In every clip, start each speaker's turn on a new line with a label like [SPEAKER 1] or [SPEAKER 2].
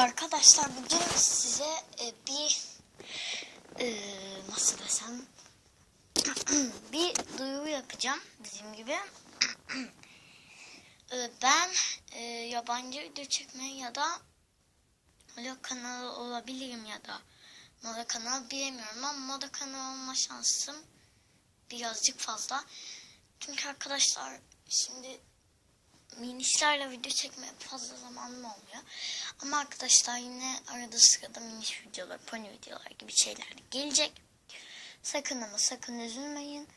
[SPEAKER 1] Arkadaşlar bugün size e, bir e, nasıl desem bir duyuru yapacağım bizim gibi. E, ben e, yabancı video çekmeye ya da moda kanalı olabilirim ya da moda kanal bilemiyorum ama moda kanalı olma şansım birazcık fazla. Çünkü arkadaşlar şimdi minişlerle video çekmeye fazla zamanım olmuyor. Ama arkadaşlar yine arada sırada miniş videolar, pony videolar gibi şeyler gelecek. Sakın ama sakın üzülmeyin.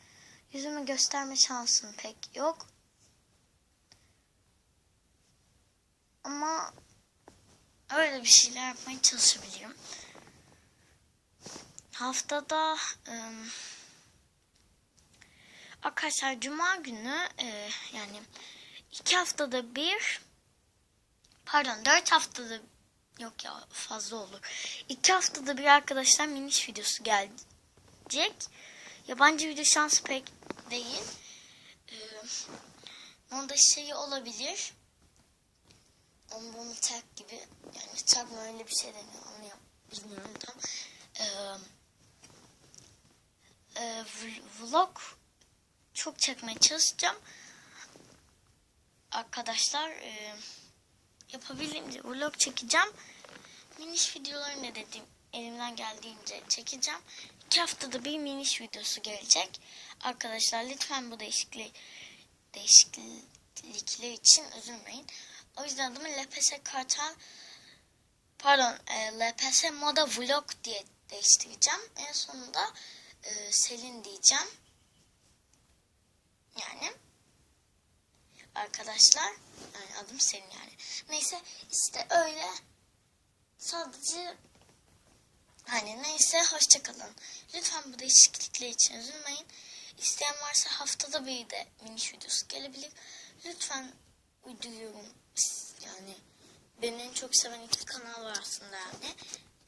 [SPEAKER 1] Yüzümü gösterme şansım pek yok. Ama öyle bir şeyler yapmaya çalışabilirim. Haftada ım, arkadaşlar cuma günü e, yani iki haftada bir pardon dört haftada yok ya fazla olur. İki haftada bir arkadaşlar miniş videosu gelecek. Yabancı video şansı pek değil. Ee, onda şeyi olabilir. Onu bunu tag gibi yani tag mı öyle bir şey deniyor anlıyorum. Bilmiyorum tam. Ee, e, vlog çok çekmeye çalışacağım arkadaşlar e, yapabildiğimce vlog çekeceğim. Miniş videoları ne dediğim elimden geldiğince çekeceğim. İki haftada bir miniş videosu gelecek. Arkadaşlar lütfen bu değişikliği değişiklikler için üzülmeyin. O yüzden adımı LPS Kartal pardon e, LPS Moda Vlog diye değiştireceğim. En sonunda e, Selin diyeceğim. Yani arkadaşlar. Yani adım senin yani. Neyse işte öyle. Sadece hani neyse hoşçakalın. Lütfen bu değişiklikler için üzülmeyin. İsteyen varsa haftada bir de miniş videosu gelebilir. Lütfen uyduruyorum. Yani beni en çok seven iki kanal var aslında yani.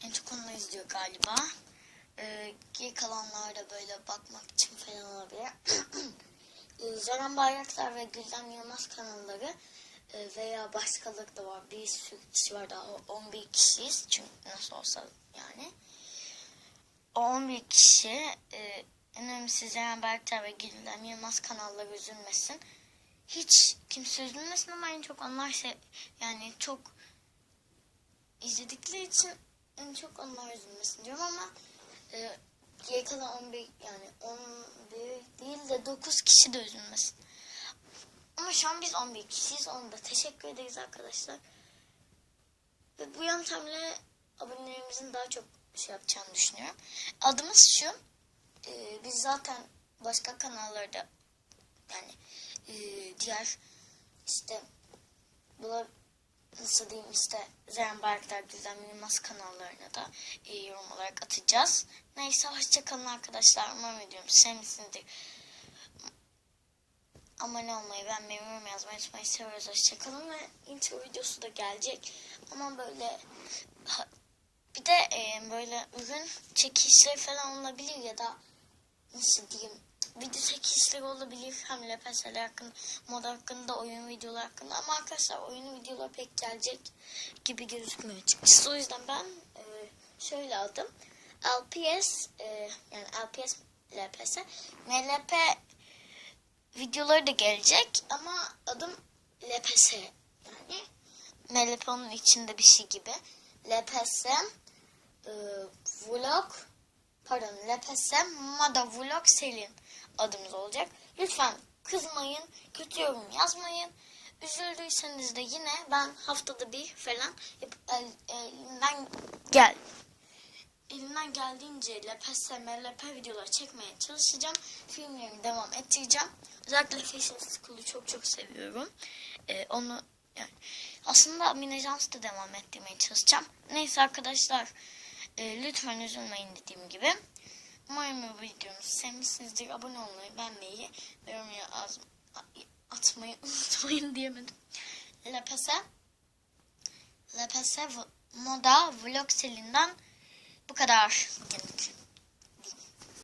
[SPEAKER 1] En çok onlar izliyor galiba. Ee, geri kalanlar da böyle bakmak için falan olabilir. Zeren Bayraktar ve Gülden Yılmaz kanalları e, veya başkaları da var. Bir sürü kişi var daha 11 kişiyiz. Çünkü nasıl olsa yani. O 11 kişi e, en önemlisi Zeren Bayraktar ve Gülden Yılmaz kanalları üzülmesin. Hiç kimse üzülmesin ama en çok onlar şey yani çok izledikleri için en çok onlar üzülmesin diyorum ama e, geri kalan 11 yani 11 değil de 9 kişi de üzülmesin. Ama şu an biz 11 kişiyiz. Onu da teşekkür ederiz arkadaşlar. Ve bu yöntemle abonelerimizin daha çok şey yapacağını düşünüyorum. Adımız şu. E, biz zaten başka kanallarda yani e, diğer işte nasıl diyeyim işte Bayraktar Gülden Yılmaz kanallarına da e, yorum olarak atacağız. Neyse hoşçakalın arkadaşlar. Umarım videomu sevmişsinizdir. Abone olmayı, beğenmeyi, yorum yazmayı unutmayın. Seviyoruz. Hoşçakalın ve intro videosu da gelecek. Ama böyle bir de e, böyle ürün çekişleri falan olabilir ya da nasıl diyeyim video çekişleri olabilir. Hem LPS'ler hakkında, moda hakkında, oyun videoları hakkında. Ama arkadaşlar oyun videoları pek gelecek gibi gözükmüyor açıkçası. O yüzden ben e, şöyle aldım. LPS e, yani LPS LPS MLP videoları da gelecek ama adım LPS yani MLP onun içinde bir şey gibi. LPS e, vlog pardon LPS Moda Vlog Selin adımız olacak. Lütfen kızmayın, kötü yorum yazmayın. Üzüldüyseniz de yine ben haftada bir falan el, gel elimden geldiğince LPS, MLP videoları çekmeye çalışacağım. Filmlerimi devam ettireceğim. Özellikle Fashion School'u çok çok seviyorum. Ee, onu yani aslında Minajans da devam ettirmeye çalışacağım. Neyse arkadaşlar e, lütfen üzülmeyin dediğim gibi. Umarım bu videomuzu sevmişsinizdir. Abone olmayı, beğenmeyi ve yorum atmayı unutmayın diyemedim. LPS LPS Moda Vlog selinden bu kadar.